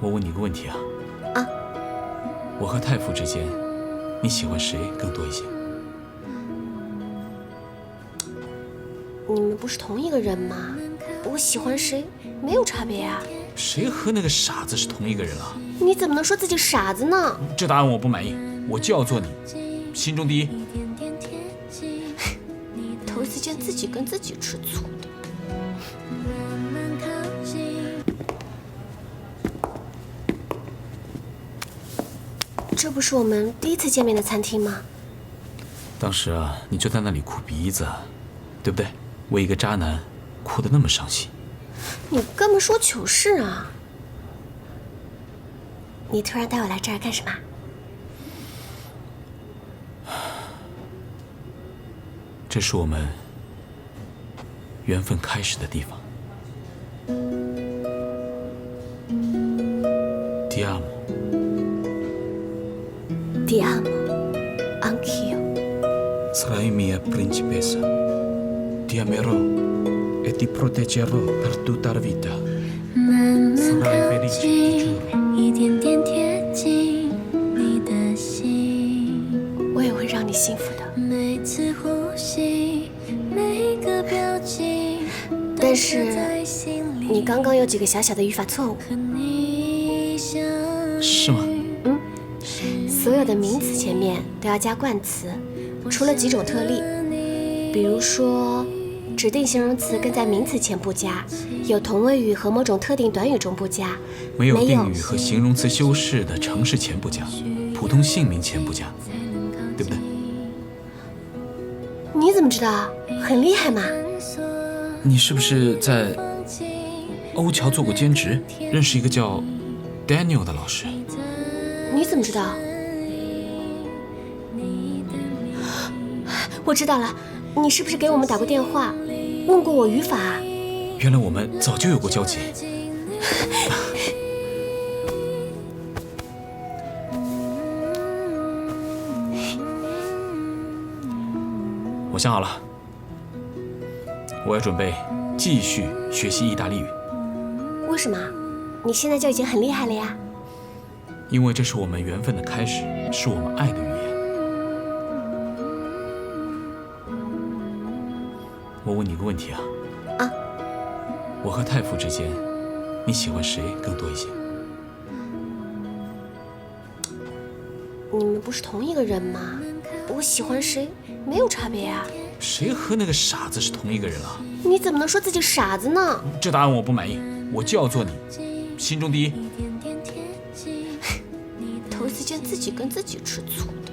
我问你个问题啊，啊，我和太傅之间，你喜欢谁更多一些？你们不是同一个人吗？我喜欢谁没有差别呀、谁和那个傻子是同一个人啊？你怎么能说自己傻子呢？这答案我不满意，我就要做你心中第一。头一次见自己跟自己吃醋的。这不是我们第一次见面的餐厅吗？当时啊，你就在那里哭鼻子，对不对？为一个渣男哭得那么伤心。你干嘛说糗事啊？你突然带我来这儿干什么？这是我们缘分开始的地方。Ti amo, Ti amo, anch'io. sarai mia principessa. Ti amerò e ti proteggerò per tutta la vita. 慢慢 Sarai 靠 felice, ti 近，giuro. 一点点贴近你的心。我也会让你幸福的。每次呼吸，每个表情，但是你刚刚有几个小小的语法错误，和你相是吗？所有的名词前面都要加冠词，除了几种特例，比如说指定形容词跟在名词前不加，有同位语和某种特定短语中不加，没有定语和形容词修饰的城市前不加，普通姓名前不加，对不对？你怎么知道？很厉害嘛！你是不是在欧桥做过兼职，认识一个叫 Daniel 的老师？你怎么知道？我知道了，你是不是给我们打过电话，问过我语法？原来我们早就有过交集。我想好了，我要准备继续学习意大利语，为什么？你现在就已经很厉害了呀！因为这是我们缘分的开始，是我们爱的语言。问你个问题啊，啊，我和太傅之间，你喜欢谁更多一些？你们不是同一个人吗？我喜欢谁没有差别呀、谁和那个傻子是同一个人啊？你怎么能说自己傻子呢？这答案我不满意，我就要做你心中第一。头一次见自己跟自己吃醋的。